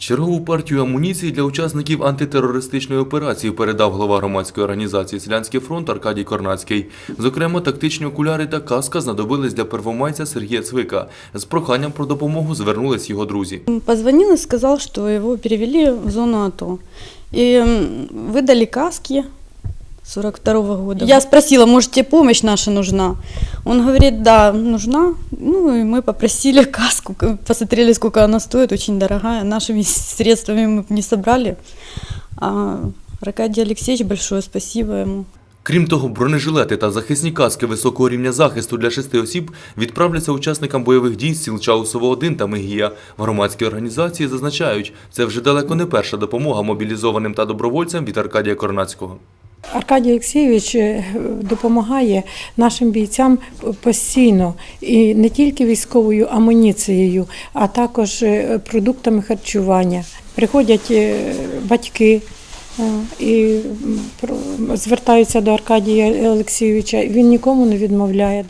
Чергову партію амуніції для учасників антитерористичної операції передав голова громадської організації Селянський фронт Аркадій Корнацький. Зокрема, тактичні окуляри та каска знадобились для первомайця Сергія Цвика. З проханням про допомогу звернулись його друзі. Позвонили, сказав, що його перевели в зону АТО. і видали каски 42 года. Я спросила, может, тебе помощь наша нужна? Он говорит, да, нужна. Ну, и мы попросили каску, посмотрели, сколько она стоит, очень дорогая. Нашими средствами мы б не собрали. А Аркадий Алексеевич, большое спасибо ему. Крім того, бронежилети та захисні каски високого рівня захисту для шести осіб відправляться учасникам бойових дій з сіл Чаусово-1 та Мегія. В громадській організації зазначають, це вже далеко не перша допомога мобілізованим та добровольцям від Аркадія Корнацького. Аркадій Олексійович е, допомагає нашим бійцям постійно і не тільки військовою амуніцією, а також е, продуктами харчування. Приходять е, батьки і звертаються до Аркадія Олексійовича. Він нікому не відмовляє.